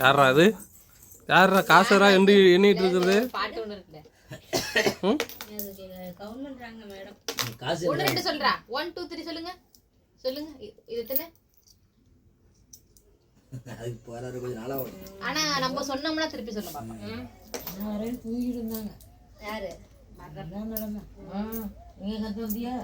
யாரா அது? யாரா காசுரா எண்ணி எண்ணிட்டு ரெண்டு சொல்றா. ஒன் டூ த்ரீ சொல்லுங்க. சொல்லுங்க. இது எத்தனை? அதுக்கு போறாரு கொஞ்சம் நாளா ஓடும். ஆனா நம்ம சொன்னோம்னா திருப்பி சொல்ல தூங்கிட்டு இருந்தாங்க. யாரு? நீங்க கத்து வந்தியா?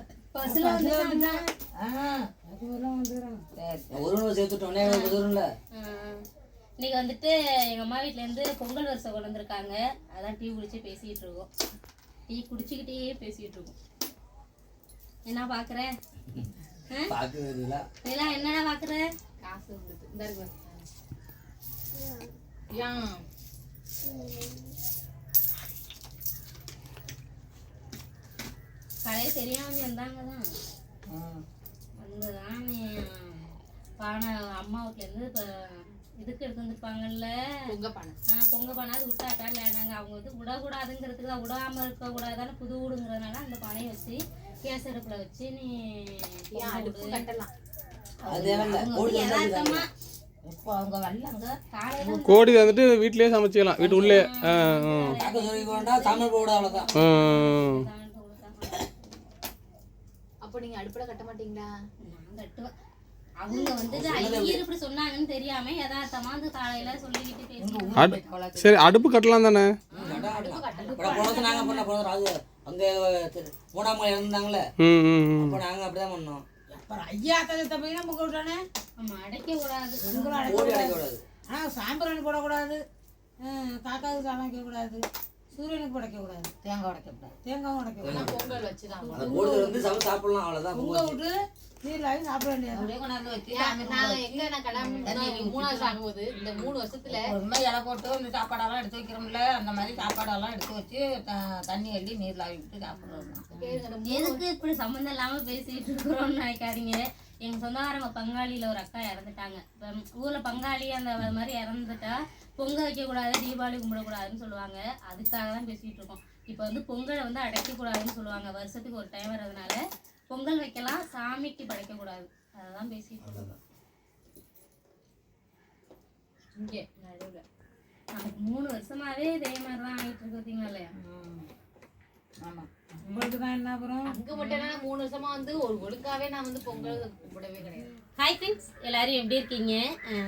இன்னைக்கு வந்துட்டு எங்க அம்மா வீட்ல இருந்து பொங்கல் வருஷம் கொண்டு வந்திருக்காங்க அதான் டீ குடிச்சு பேசிட்டு இருக்கோம். டீ குடிச்சுக்கிட்டே பேசிட்டு இருக்கோம். என்ன பாக்குற? இதெல்லாம் என்னடா பாக்குற? காசு வந்தது இந்த இருக்கு ஏன் கடையை தெரியாம வந்தாங்க தான். வந்துதான் பானை அம்மா வீட்ல இருந்து இப்போ இதுக்கு எடுத்து வந்திருப்பாங்கல்ல. உங்க பணம் ஆ, பொங்க பானை அது விட்டாட்டா இல்லை நாங்கள் அவங்க வந்து விடக்கூடாதுங்கிறதுக்கு தான் விடாம இருக்கக்கூடாதான புது வீடுங்கிறதுனால அந்த பானையை வச்சு கேஸ் அடுப்பில் வச்சு நீ அடுப்பு கட்டலாம். கோடி வந்துட்டு வீட்லயே சமைச்சிக்கலாம். வீட்டு உள்ளே சாம்பார் போட நீங்க அடுப்புல கட்ட மாட்டீங்களா? நான் கட்டுவேன் அவங்க வந்து ஐயர் இப்படி சொன்னாங்கன்னு தெரியாம யதார்த்தமா வந்து காலையில சொல்லிக்கிட்டு பேசி அடு சரி அடுப்பு கட்டலாம் தானே? நாங்கள் பண்ண போனது அது அங்கே மூணாம் மலை இறந்தாங்களே. ம் ம் ம். அப்போ நாங்கள் அப்படி தான் பண்ணோம். அப்புறம் ஐயா தகத்தை போய் நம்ம விட்டானே நம்ம அடைக்க கூடாது. உங்களை கோழி அடைக்க கூடாது. ஆனால் சாம்பிராணி போடக்கூடாது. காக்காவுக்கு சமைக்க கூடாது சூரியனுக்கு உடைக்க கூடாது தேங்காய் உடைக்க கூடாது தேங்காயும் உடைக்க கூடாது பொங்கல் வச்சுதான் அந்த கோழி வந்து சமைச்சு சாப்பிடலாம் அவ்வளோதான் பொங்க விட்டு நீர்லாகி சாப்பிட வேண்டியது அப்படியே கொண்டாந்து வச்சு நான் எங்க நான் கல்யாணம் பண்ணி மூணு வருஷம் ஆகும்போது இந்த மூணு வருஷத்துல பொறுமை இலை போட்டு இந்த சாப்பாடெல்லாம் எடுத்து வைக்கிறோம்ல அந்த மாதிரி சாப்பாடெல்லாம் எடுத்து வச்சு த- தண்ணி அள்ளி நீர்ல ஆவி விட்டு மூணு எதுக்கு இப்படி சம்மந்தம் இல்லாம பேசிட்டு இருக்கிறோம்னு நினைக்காதீங்க. எங்க சொந்தக்காரங்க பங்காளியில ஒரு அக்கா இறந்துட்டாங்க. இப்ப ஊர்ல பங்காளி அந்த மாதிரி இறந்துட்டா பொங்க வைக்க கூடாது தீபாவளி கும்பிடக்கூடாதுன்னு சொல்லுவாங்க. அதுக்காக தான் பேசிட்டு இருக்கோம். இப்போ வந்து பொங்கலை வந்து அடைக்க கூடாதுன்னு சொல்லுவாங்க. வருஷத்துக்கு ஒரு டைம் வர்றதுனால பொங்கல் வைக்கலாம் சாமிக்கு படைக்க கூடாது அததான் பேசிட்டு இருக்கோம். இங்கே நடுவுல. நமக்கு மூணு வருஷமாவே இதே மாதிரி தான் ஆகிட்டு இருக்கு பார்த்தீங்களா இல்லையா? ஆமாம் உங்களுக்கு தான் என்ன அப்புறம்? அங்க மட்டும் என்ன மூணு வருஷமா வந்து ஒரு ஒழுங்காவே நான் வந்து பொங்கல் கும்பிடவே கிடையாது. ஹாய் ஃப்ரெண்ட்ஸ் எல்லாரும் எப்படி இருக்கீங்க?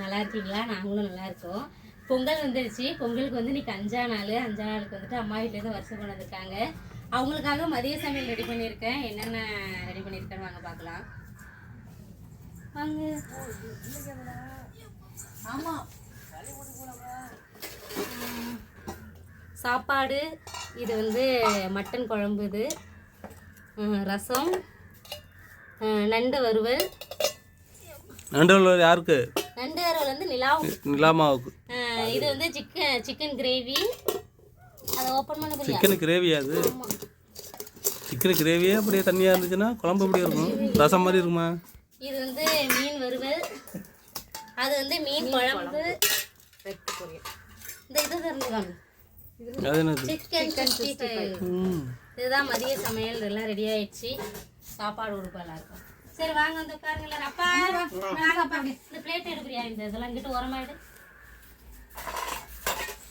நல்லா இருக்கீங்களா? நாங்களும் நல்லா இருக்கோம். பொங்கல் வந்துருச்சு. பொங்கலுக்கு வந்து இன்னைக்கு அஞ்சா நாள். அஞ்சா நாளுக்கு வந்துட்டு அம்மா வீட்டிலேருந்து வருஷம் கொண்டு வந்திருக்காங்க அவங்களுக்காக மதிய சமையல் ரெடி பண்ணியிருக்கேன் என்னென்ன ரெடி பண்ணியிருக்கேன்னு வாங்க பார்க்கலாம். வாங்க. சாப்பாடு இது வந்து மட்டன் குழம்பு இது. ரசம். நண்டு வறுவல். நண்டு வறுவல் யாருக்கு? நண்டு வறுவல் வந்து நிலாவும் நிலாமாவுக்கு இது வந்து சிக்கன் சிக்கன் கிரேவி. அதை ஓப்பன் பண்ண சிக்கன் கிரேவி அது? சிக்கன் கிரேவியே அப்படியே தண்ணியாக இருந்துச்சுன்னா குழம்பு எப்படி இருக்கும்? ரசம் மாதிரி இருக்குமா? இது வந்து மீன் வறுவல். அது வந்து மீன் குழம்பு. இந்த இது ம். இதுதான் மதிய சமையல். எல்லாம் ரெடி ஆயிடுச்சு. சாப்பாடு உடுப்பெல்லாம் இருக்கும் சரி வாங்க வந்து உட்காருங்களேன் அப்பா வாங்க அப்பா. இந்த பிளேட் எடுக்கிறியா இந்த இதெல்லாம் கிட்ட உரமாயிடு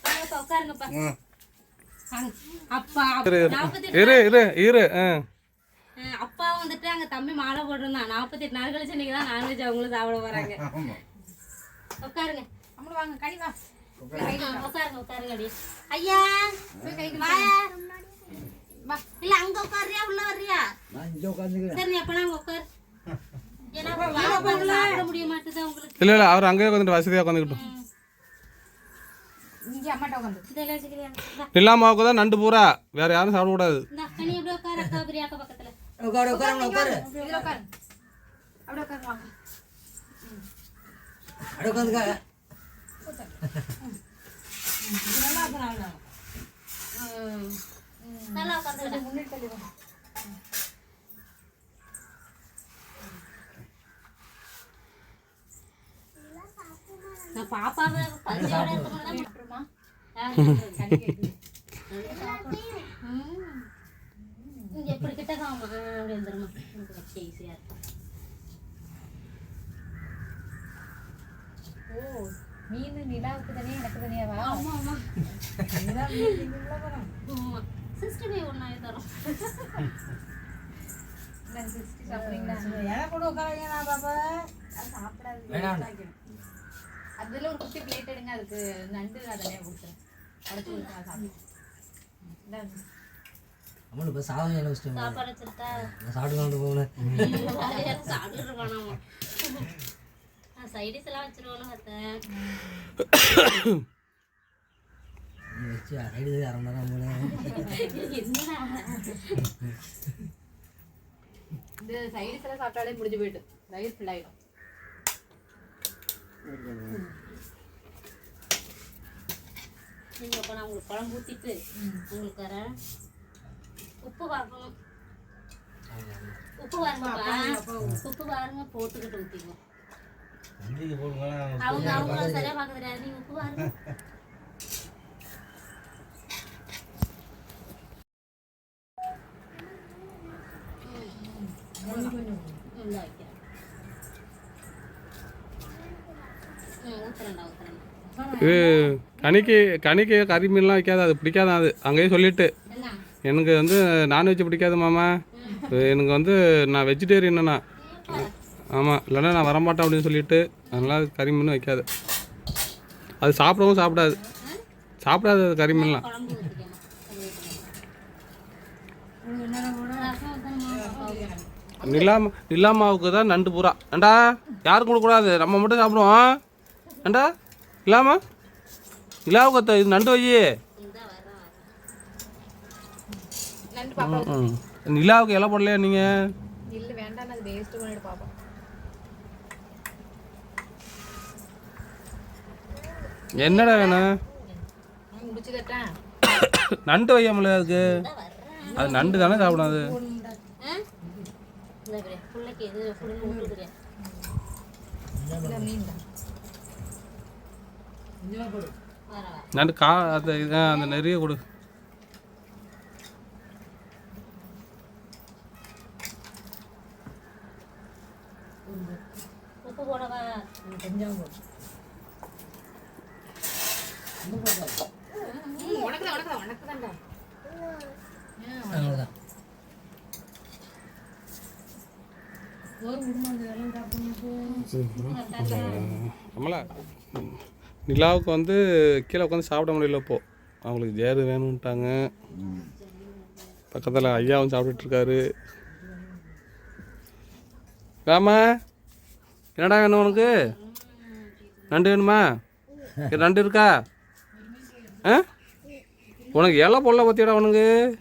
வாங்கப்பா உட்காருங்கப்பா. அப்பா நாற்பத்தி இரு இரு. இரு அப்பா வந்துட்டு அங்க தம்பி மாலை போட்டிருந்தான். நாற்பத்தெட்டு நாள் கழிச்சு இன்னைக்கு தான் நான்வெஜ் அவங்களும் சாப்பிட போறாங்க. உட்காருங்க. நம்மளும் வாங்க கனி வா. உட்காருங்க உட்காருங்க. அடி ஐயா. இல்ல அங்க உட்காருறியா? உள்ள வர்றியா? சரி நீ அப்பனா அங்க உட்காரு. இல்லை இல்லை அவர் அங்கேயே உட்காந்துட்டு வசதியாக உட்காந்துக்கிட்டோம் இங்கே அம்மாட்ட உட்காந்து இந்த வச்சுக்கிறியா? இந்தா, நிலாமாவுக்கு தான் நண்டு பூரா. வேற யாரும் சாப்பிடக்கூடாது இந்தா நீ எப்படி உட்காரு அக்கா பெரிய அக்கா பக்கத்துல உட்காரு உட்காரு உட்காரு இதில் உட்காரு அப்படியே உட்காந்து வாங்க அப்படியே உட்காந்துக்க நல்லா இருக்கிறாங்க நல்லா உட்காந்து நான் பாப்பாவை பசியோட இருக்கணும் அப்புறமா இங்க எப்படி கிட்ட காமா அப்படி வந்துருமா எனக்கு வச்சு ஈஸியா இருக்கும் மீன் நிலாவுக்கு தனியா எனக்கு தனியாவா? ஆமா ஆமா. மீன். ஆமா. சிக்ஸ்டி ஃபைவ் ஒன்றாவே தரோம். சிக்ஸ்டி சாப்பிடுறீங்களா? எனக்கு கூட உட்காருங்க நான் பாப்பா அது சாப்பிடாது. அதுல ஒரு குட்டி பிளேட் எடுங்க அதுக்கு நண்டு நான் தனியா கொடுத்தேன் உடச்சு கொடுத்தேன் சாப்பிட்டு இந்தாங்க. அம்மனு இப்போ சாதம் என்ன வச்சுட்டு சாப்பாடு நான் சாப்பிட்டு போனேன் சாப்பிட்டு சைடிஸ் எல்லாம் வச்சிருவோன்னு பார்த்தேன் வச்சு ரைடு அரை மணி நேரம் போனேன் என்னடா? இந்த சைடிஸ் எல்லாம் சாப்பிட்டாலே முடிஞ்சு போயிட்டு. வயிறு ஃபுல் ஆயிடும். நீங்கள் இப்போ நான் உங்களுக்கு குழம்பு ஊற்றிட்டு உங்களுக்கு வரேன் உப்பு பார்க்கணும் உப்பு பாருங்கப்பா உப்பு பாருங்க போட்டுக்கிட்டு ஊற்றிக்குவோம் அவங்க அவங்க சரியா பார்க்க தெரியாது நீங்க உப்பு பாருங்க உள்ள வைக்கிறேன் ம் ஊத்துறேன்டா ஊத்துறேன் இது கனிக்கு கனிக்கு கறி மீன்லாம் வைக்காது அது பிடிக்காதான் அது அங்கேயே சொல்லிட்டு. எனக்கு வந்து நான்வெஜ் பிடிக்காது மாமா. எனக்கு வந்து நான் வெஜிடேரியன் ஆமாம் இல்லைன்னா நான் வரமாட்டேன் அப்படின்னு சொல்லிட்டு அதனால் கறி மீன் வைக்காது. அது சாப்பிடவும் சாப்பிடாது. சாப்பிடாது அது கறி மீன்லாம் நிலாமா ஊற்றிக்கணும் நிலாமாவுக்கு தான் நண்டு பூரா ஏண்டா யாரும் கொடுக்கூடாது நம்ம மட்டும் சாப்பிடுவோம். ஏண்டா? நிலாமா நிலாவுக்கு அத்தை, இது நண்டு வை இந்த வர்றேன் நண்டு பாப்பா ம். நிலாவுக்கு இலை போடலையா நீங்கள் இல்ல வேண்டாம் அது வேஸ்ட் பண்ணிட்டு பாப்போம். என்னடா வேணும்? முடிச்சு கட்டேன் நண்டு வையாமல அதுக்கு. அது நண்டு தானே சாப்பிடும் அது ஆ? இந்த பிரியா பிள்ளைக்கு எது ஃபுல்லு விட்டுக்கிறேன் இந்த மீன் தான் வர வர நண்டு கா அந்த இது- அந்த நிறைய கொடு. உப்பு போடவா அவ்வளோதான் நிலாவுக்கு வந்து கீழே உட்காந்து சாப்பிட முடியல இப்போ. அவங்களுக்கு ஜேரு வேணும்ட்டாங்க. பக்கத்தில் ஐயாவும் சாப்பிட்டுட்டு இருக்காரு. ராமா என்னடா வேணும் உனக்கு? நண்டு வேணுமா? நண்டு இருக்கா? ஆ? உனக்கு இலை பொருளை பற்றியடா உனக்கு?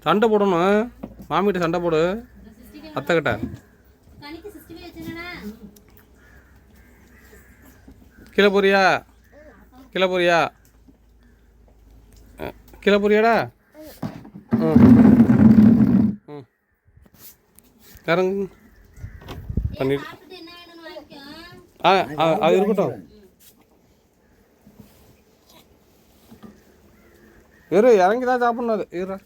சண்டை போடணும். மாமிகிட்ட சண்டை போடு. அத்தைக்கிட்ட கீழே போறியா கீழே போறியா அஹ், கீழே போறியாடா ம் ம் இறங்கு பண்ணி ஆ ஆ, அது இருக்கட்டும். இரு இறங்கி தான் சாப்பிடணும் அது. இரு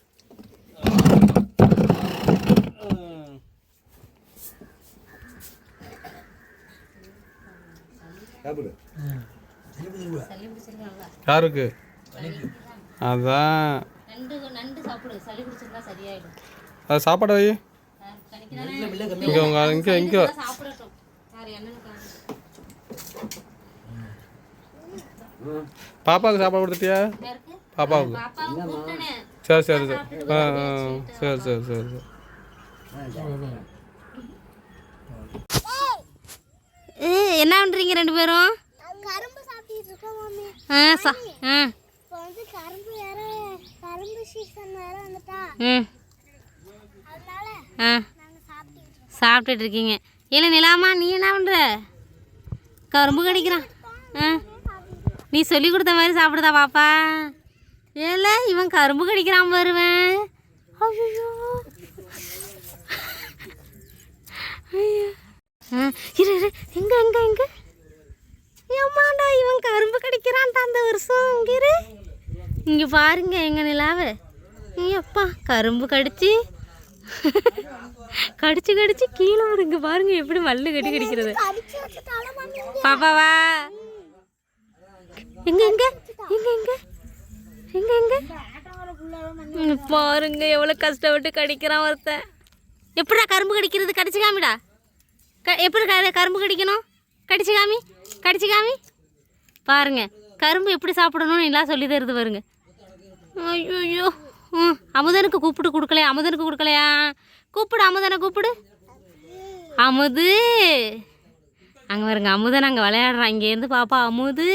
சாப்பிடு. யாருக்கு? அதான். அது சாப்பாடு வை. இங்கே உங்க இங்கே இங்கே பாப்பாவுக்கு சாப்பாடு கொடுத்துட்டியா? பாப்பாவுக்கு. சரி சரி சரி. ஆ ஆ சரி சரி சரி சரி. என்ன பண்ணுறீங்க ரெண்டு பேரும்? கரும்பு சாப்பிட்டு இருக்கோம் மாமி ஆ சா ஆ. இப்போ வந்து கரும்பு வேற கரும்பு சீசன் வேற வந்துட்டா. ம் அதனால ஆ. நாங்கள் சாப்பிட்டு சாப்பிட்டுட்டு இருக்கீங்க. இல்லை நிலாமா நீ என்ன பண்ணுற கரும்பு கடிக்கிறான் ஆ. நீ சொல்லி கொடுத்த மாதிரி சாப்பிடுதா பாப்பா? ஏல இவன் கரும்பு கடிக்கிறான் பாருவேன். ஐயோ ஐயோ இரு இரு. எங்க எங்க எங்க? ஏமாண்டா இவன் கரும்பு கடிக்கிறான்டா அந்த வருஷம் இங்கிரு இங்கே பாருங்க எங்கள் நிலாவை. எப்பா கரும்பு கடிச்சு. கடிச்சு கடிச்சு கீழே வருங்க பாருங்க எப்படி மல்லு கட்டி கடிக்கிறது. பாப்பாவா எங்க எங்க? எங்க எங்க? எங்க எங்க? பாருங்க எவ்வளோ கஷ்டப்பட்டு கடிக்கிறான் ஒருத்தன். எப்படா கரும்பு கடிக்கிறது? கடிச்சு காமிடா. க எப்படி க கரும்பு கடிக்கணும்? கடிச்சு காமி. கடிச்சு காமி. பாருங்க கரும்பு எப்படி சாப்பிடணும்னு எல்லாம் சொல்லி தருது பாருங்க. ஐயோ ம் அமுதனுக்கு கூப்பிட்டு கொடுக்கலையா? அமுதனுக்கு கொடுக்கலையா? கூப்பிடு அமுதனை கூப்பிடு. அமுது. அங்கே பாருங்க அமுதன் அங்கே விளையாடுறான். இங்கேருந்து பாப்பா அமுது.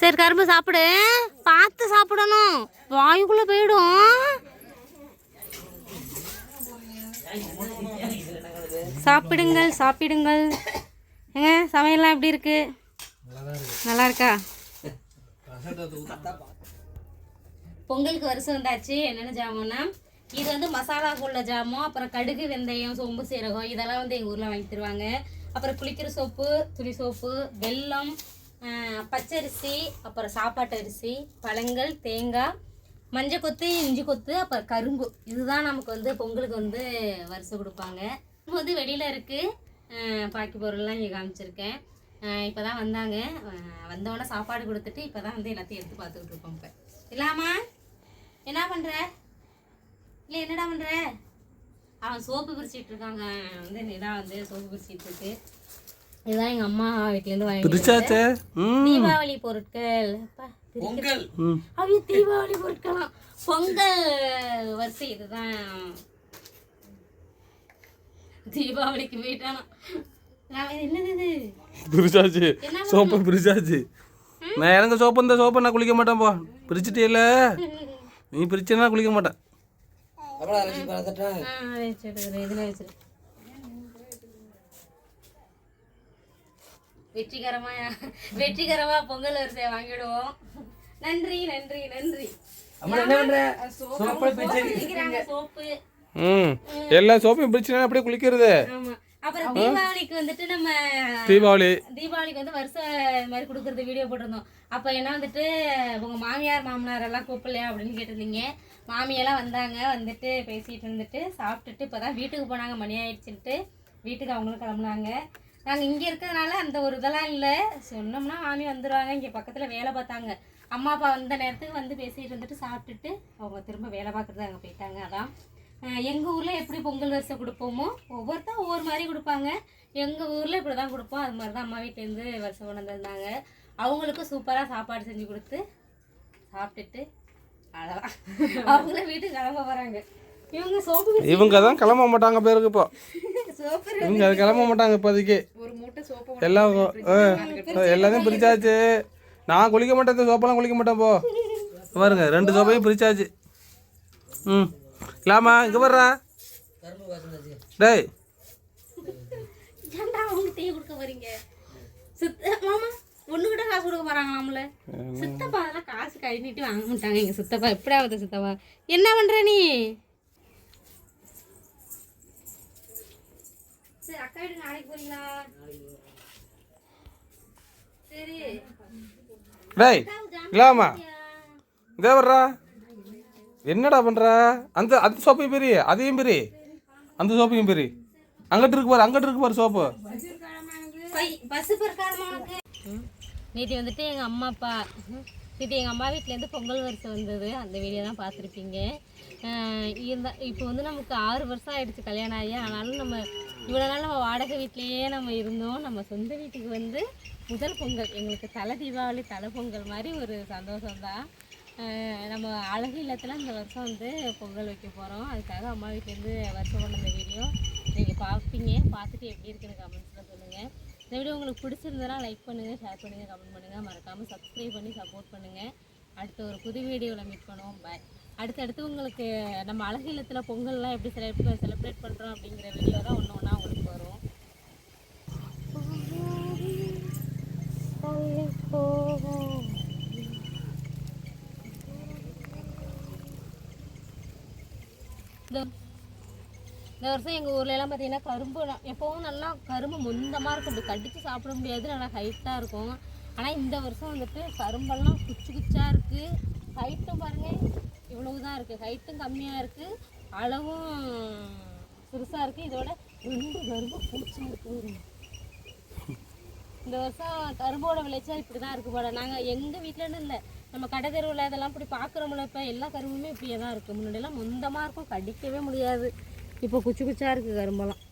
சரி கரும்பு சாப்பிடு. பார்த்து சாப்பிடணும். வாயுக்குள்ளே போயிடும். சாப்பிடுங்கள் சாப்பிடுங்கள். ஏங்க சமையல்லாம் எப்படி இருக்கு? நல்லா இருக்கா பொங்கலுக்கு வருஷம் வந்தாச்சு. என்னென்ன ஜாமுன்னா இது வந்து மசாலா உள்ள ஜாமான் அப்புறம் கடுகு வெந்தயம் சோம்பு சீரகம் இதெல்லாம் வந்து எங்கள் ஊரில் வாங்கி தருவாங்க. அப்புறம் குளிக்கிற சோப்பு துணி சோப்பு வெல்லம் பச்சரிசி அப்புறம் சாப்பாட்டு அரிசி பழங்கள் தேங்காய் மஞ்சள் கொத்து இஞ்சி கொத்து அப்புறம் கரும்பு. இதுதான் நமக்கு வந்து பொங்கலுக்கு வந்து வரிசை கொடுப்பாங்க. வந்து வெளியில் இருக்குது பாக்கி பொருள்லாம் இங்கே காமிச்சிருக்கேன். இப்போ தான் வந்தாங்க. ஆஹ், வந்தோடனே சாப்பாடு கொடுத்துட்டு இப்போ தான் வந்து எல்லாத்தையும் எடுத்து பார்த்துக்கிட்டு இருக்கோம் இப்போ. இல்லாமா? என்ன பண்ணுற இல்லை என்னடா பண்ணுற அவன் சோப்பு பிரிச்சிட்டு இருக்காங்க. வந்து நிலா வந்து சோப்பு பிரிச்சிட்டு இருக்கு. இதுதான் எங்கள் அம்மா வீட்டிலேருந்து வாங்கி தீபாவளி பொருட்கள். பொங்கல். அவங்க தீபாவளி பொருட்களாம் பொங்கல் வரிசை இதுதான். தீபாவளிக்கு போயிட்டானா. நான் என்னது பிரிச்சாச்சு சோப்பை பிரிச்சாச்சு நான் எனக்கு சோப்பு இந்த சோப்பை நான் குளிக்க மாட்டேன் போ. பிரிச்சுட்டே நீ பிரிச்சேன்னா குளிக்க மாட்டேன் வெற்றிகரமா வெற்றிகரமா பொங்கல் வரிசையை வாங்கிடுவோம். நன்றி நன்றி நன்றி. அம்மா என்ன பண்ற? சோப்பை பிரிச்சு குளிக்கிறாங்க சோப்பு. ம். எல்லா சோப்பையும் பிரிச்சுனா அப்படியே குளிக்கிறது. அப்புறம் தீபாவளிக்கு வந்துட்டு நம்ம தீபாவளி. தீபாவளிக்கு வந்து வருஷம் மாதிரி கொடுக்கறது வீடியோ போட்டிருந்தோம். அப்போ என்ன வந்துட்டு உங்கள் மாமியார் மாமனார் எல்லாம் கூப்பிடலையா அப்படின்னு கேட்டிருந்தீங்க. மாமியெல்லாம் வந்தாங்க வந்துட்டு பேசிகிட்டு இருந்துட்டு சாப்பிட்டுட்டு இப்போ தான் வீட்டுக்கு போனாங்க மணி ஆயிடுச்சுன்ட்டு. வீட்டுக்கு அவங்களும் கிளம்புனாங்க. நாங்கள் இங்கே இருக்கிறதுனால அந்த ஒரு இதெல்லாம் இல்லை. சொன்னோம்னா மாமி வந்துடுவாங்க இங்கே பக்கத்தில் வேலை பார்த்தாங்க. அம்மா அப்பா வந்த நேரத்துக்கு வந்து பேசிகிட்டு இருந்துட்டு சாப்பிட்டுட்டு அவங்க திரும்ப வேலை பார்க்குறது அங்கே போயிட்டாங்க அதான். எங்கள் ஊரில் எப்படி பொங்கல் வரிசை கொடுப்போமோ ஒவ்வொருத்தரும் ஒவ்வொரு மாதிரி கொடுப்பாங்க. எங்கள் ஊரில் இப்படி தான் கொடுப்போம். அது மாதிரி தான் அம்மா வீட்டிலேருந்து வருஷம் கொண்டு வந்திருந்தாங்க அவங்களுக்கும் சூப்பராக சாப்பாடு செஞ்சு கொடுத்து சாப்பிட்டுட்டு அதான் அவங்களும் வீட்டுக்கு கிளம்ப போகிறாங்க இவங்க சோப்பு இவங்க தான் கிளம்ப மாட்டாங்க பேருக்கு இப்போ. சோப்பு இவங்க அது கிளம்ப மாட்டாங்க இப்போதைக்கு. ஒரு மூட்டை சோப்பு எல்லாம் எல்லாத்தையும் பிரிச்சாச்சு. நான் குளிக்க மாட்டேன் இந்த சோப்பெல்லாம் குளிக்க மாட்டேன் போ. பாருங்க ரெண்டு சோப்பையும் பிரிச்சாச்சு. ம். இல்லாமா இங்கே வர்றா. டேய். ஏன்டா அவங்க டீ கொடுக்க போறீங்க? சித்த மாமா ஒண்ணு கிட்ட காசு கொடுக்க போறாங்களாம்ல? சித்தப்பா அதெல்லாம் காசு கை நீட்டி வாங்க மாட்டாங்க எங்க சித்தப்பா. எப்படி ஆகுது சித்தப்பா? என்ன பண்ற நீ? சரி அக்கா வீட்டுக்கு நாளைக்கு போறீங்களா? சரி. டேய் இல்லாமா. இதே வர்றா. என்னடா பண்ற? அந்த அந்த சோப்பையும் பெரி அதையும் பெரி. அந்த சோப்பையும் பெரி. அங்கிட்டு இருக்கு பாரு அங்கிட்டு இருக்கு பாரு சோப்பு. நேற்று வந்துட்டு எங்கள் அம்மா அப்பா நேற்று எங்கள் அம்மா வீட்டிலேருந்து பொங்கல் வருஷம் வந்தது. அந்த வீடியோ தான் பார்த்துருப்பீங்க. இந்த இப்போ வந்து நமக்கு ஆறு வருஷம் ஆயிடுச்சு கல்யாணம் ஆகி. ஆனாலும் நம்ம இவ்வளோ நாள் நம்ம வாடகை வீட்லேயே நம்ம இருந்தோம். நம்ம சொந்த வீட்டுக்கு வந்து முதல் பொங்கல். எங்களுக்கு தலை தீபாவளி தலை பொங்கல் மாதிரி ஒரு சந்தோஷம் தான் நம்ம அழகு இல்லத்தில் இந்த வருஷம் வந்து பொங்கல் வைக்க போகிறோம் அதுக்காக அம்மா வீட்டிலேருந்து வருஷம் கொண்டு வந்த வீடியோ நீங்கள் பார்ப்பீங்க பார்த்துட்டு எப்படி இருக்குன்னு கமெண்ட்ஸில் சொல்லுங்கள் இந்த வீடியோ உங்களுக்கு பிடிச்சிருந்தனா லைக் பண்ணுங்கள் ஷேர் பண்ணுங்கள் கமெண்ட் பண்ணுங்கள் மறக்காமல் சப்ஸ்கிரைப் பண்ணி சப்போர்ட் பண்ணுங்கள் அடுத்த ஒரு புது வீடியோவில் மீட் பண்ணுவோம். பாய் அடுத்தடுத்து உங்களுக்கு நம்ம அழகு இல்லத்தில் பொங்கல்லாம் எப்படி செலிப்ரேட் செலிப்ரேட் பண்ணுறோம் அப்படிங்கிற வீடியோ தான் ஒன்று ஒன்றா உங்களுக்கு வரும். இந்த இந்த வருஷம் எங்கள் ஊர்லலாம் எல்லாம் பார்த்தீங்கன்னா கரும்பு எப்போவும் நல்லா கரும்பு முந்தமாக இருக்கும். இப்படி கடித்து சாப்பிட முடியாது. நல்லா ஹைட்டாக இருக்கும். ஆனால் இந்த வருஷம் வந்துட்டு கரும்பெல்லாம் குச்சி குச்சாக இருக்குது ஹைட்டும் பாருங்க. இவ்வளவு தான் இருக்குது ஹைட்டும் கம்மியாக இருக்குது அளவும் சிறுசாக இருக்குது இதோட ரெண்டு கரும்பு பூச்சி இருக்குது இந்த வருஷம் கரும்போட விளைச்சல் இப்படி தான் இருக்கு போல. நாங்கள் எங்கள் வீட்டிலன்னு இல்லை. நம்ம கடை தெருவில் இதெல்லாம் இப்படி பார்க்குறோம்ல இப்போ எல்லா கரும்புமே இப்படியே தான் இருக்குது முன்னாடியெல்லாம் மொந்தமாக இருக்கும். கடிக்கவே முடியாது. இப்போ குச்சி குச்சாக இருக்குது கரும்பெல்லாம்.